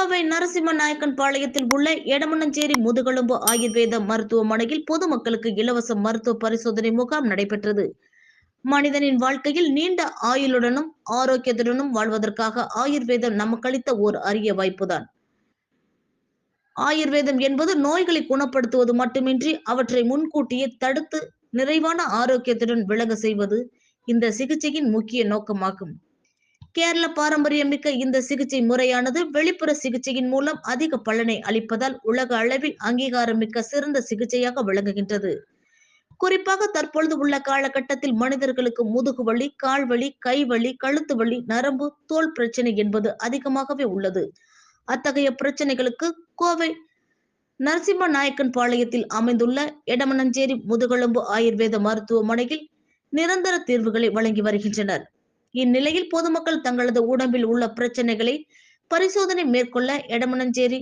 கோவை நரசிம்ம நாயக்கன் பாளையத்தில் உள்ள எடமனஞ்சேரி முதுகெலும்பு ஆயுர்வேத மருத்துவமனையில் பொதுமக்களுக்கு இலவச மருத்துவ பரிசோதனை முகாம் நடைபெற்றது. மனிதனின் வாழ்க்கையில் நீண்ட ஆயுளுடனும் ஆரோக்கியத்துடனும் வாழ்வதற்காக ஆயுர்வேதம் நமக்கு அளித்த ஓர் அரிய வாய்ப்புதான். ஆயுர்வேதம் என்பது நோய்களை குணப்படுத்துவது மட்டுமின்றி அவற்றை முன்கூட்டியே தடுத்து நிறைவான ஆரோக்கியத்துடன் விலக செய்வது இந்த சிகிச்சையின் முக்கிய நோக்கமாகும். கேரள பாரம்பரியம் மிக்க இந்த சிகிச்சை முறையானது வெளிப்புற சிகிச்சையின் மூலம் அதிக பலனை அளிப்பதால் உலக அளவில் அங்கீகாரம் மிக்க சிறந்த சிகிச்சையாக விளங்குகின்றது. குறிப்பாக தற்பொழுது உள்ள காலகட்டத்தில் மனிதர்களுக்கு முதுகு வலி கால் கை வலி கழுத்து வலி நரம்பு தோல் பிரச்சனை என்பது அதிகமாகவே உள்ளது. அத்தகைய பிரச்சனைகளுக்கு கோவை நரசிம்ம நாயக்கன் பாளையத்தில் அமைந்துள்ள எடமனஞ்சேரி முதுகெலும்பு ஆயுர்வேத மருத்துவமனையில் நிரந்தர தீர்வுகளை வழங்கி வருகின்றனர். இந்நிலையில் பொதுமக்கள் தங்களது உடம்பில் உள்ள பிரச்சனைகளை பரிசோதனை மேற்கொள்ள எடமனஞ்சேரி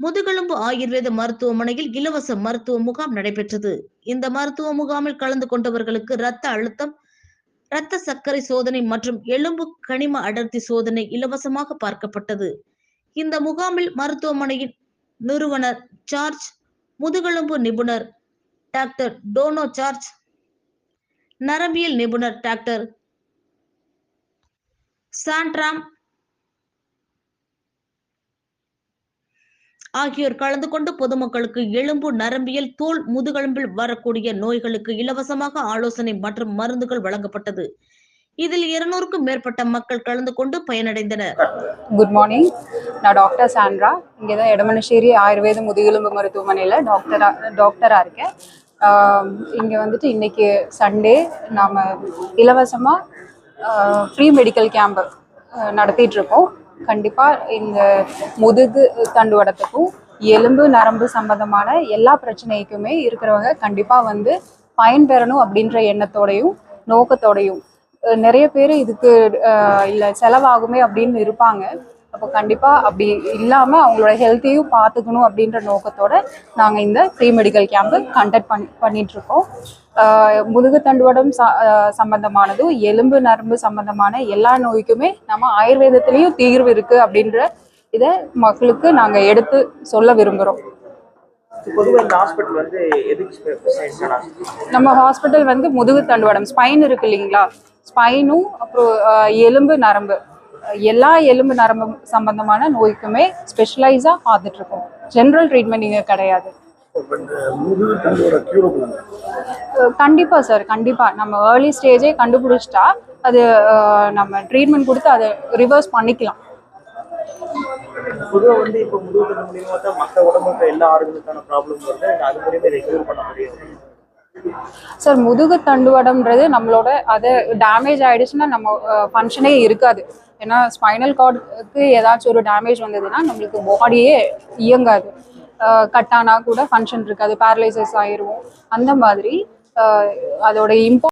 முதுகெலும்பு ஆயுர்வேத மருத்துவமனையில் இலவச மருத்துவ முகாம் நடைபெற்றது. இந்த மருத்துவ முகாமில் கலந்து கொண்டவர்களுக்கு இரத்த அழுத்தம் இரத்த சர்க்கரை சோதனை மற்றும் எலும்பு கனிம அடர்த்தி சோதனை இலவசமாக பார்க்கப்பட்டது. இந்த முகாமில் மருத்துவமனையின் நிறுவனர் சார்ஜ் முதுகெலும்பு நிபுணர் டாக்டர் டோனோ சார்ஜ் நரம்பியல் நிபுணர் டாக்டர் சாண்ட்ராம் ஆகியோர் கலந்து கொண்டு பொதுமக்களுக்கு எலும்பு நரம்பியல் தோல் முதுகெலும்பில் வரக்கூடிய நோய்களுக்கு இலவசமாக ஆலோசனை மற்றும் மருந்துகள் வழங்கப்பட்டது. இதில் இருநூறுக்கும் மேற்பட்ட மக்கள் கலந்து கொண்டு பயனடைந்தனர். குட் மார்னிங் நான் டாக்டர் சாண்ட்ரா. இங்கே தான் எடமனேஸ்வரி ஆயுர்வேத முதுகெலும்பு மருத்துவமனையில டாக்டரா டாக்டரா இருக்கேன். இங்க வந்துட்டு இன்னைக்கு சண்டே நாம இலவசமா ஃப்ரீ மெடிக்கல் கேம்ப் நடத்திட்டு இருக்கோம் கண்டிப்பாக இந்த முதுகு தண்டுவடத்துக்கும் எலும்பு நரம்பு சம்பந்தமான எல்லா பிரச்சனைக்குமே இருக்கிறவங்க கண்டிப்பாக வந்து பயன்பெறணும் அப்படின்ற எண்ணத்தோடையும் நோக்கத்தோடையும். நிறைய பேர் இதுக்கு இல்லை செலவாகுமே அப்படின்னு இருப்பாங்க. அப்போ கண்டிப்பாக அப்படி இல்லாமல் அவங்களோட ஹெல்த்தையும் பார்த்துக்கணும் அப்படின்ற நோக்கத்தோட நாங்கள் இந்த ஃப்ரீ மெடிக்கல் கேம்பை கண்டக்ட் பண்ணி பண்ணிகிட்ருக்கோம் இருக்கோம் முதுகு தண்டுவடம் ச- அஹ் சம்பந்தமானதும் எலும்பு நரம்பு சம்பந்தமான எல்லா நோய்க்குமே நம்ம ஆயுர்வேதத்திலையும் தீர்வு இருக்கு அப்படின்ற இதை மக்களுக்கு நாங்க எடுத்து சொல்ல ஹாஸ்பிட்டல் நம்ம ஹாஸ்பிட்டல் வந்து முதுகு தண்டுவடம் ஸ்பைன் இருக்கு இல்லைங்களா? ஸ்பைனும் அப்புறம் எலும்பு நரம்பு. எல்லா எலும்பு நரம்பு சம்பந்தமான நோய்க்குமே ஸ்பெஷலைஸாக பார்த்துட்டு இருக்கோம். ஜென்ரல் ட்ரீட்மெண்ட் இங்கே கிடையாது. முதுகு தண்டோட கியூரபிள் அஹ், கண்டிப்பா சார் கண்டிப்பா. நம்ம ஏர்லி ஸ்டேஜே கண்டுபிடிச்சிட்டா அது நம்ம ட்ரீட்மெண்ட் கொடுத்து அதை ரிவர்ஸ் பண்ணிக்கலாம். பொதுவாக வந்து இப்போ முதுகுத்தண்டு மூலியமாக தான் மற்ற உடம்புக்கு எல்லா ஆரோக்கியத்துக்கான ப்ராப்ளம் வருது. அது மூலியமாக இதை க்யூர் பண்ண முடியும் சார் முதுகு தண்டுவடம்ன்றது நம்மளோட அது டேமேஜ் ஆயிடுச்சுன்னா நம்ம ஃபங்க்ஷனே இருக்காது. ஏன்னா ஸ்பைனல் கார்டுக்கு ஏதாச்சும் ஒரு டேமேஜ் வந்ததுன்னா நம்மளுக்கு பாடியே இயங்காது. கட் ஆனா கூட ஃபங்க்ஷன் இருக்காது. பேரலைசஸ் ஆயிரும் அந்த மாதிரி அதோட இம்பார்ட்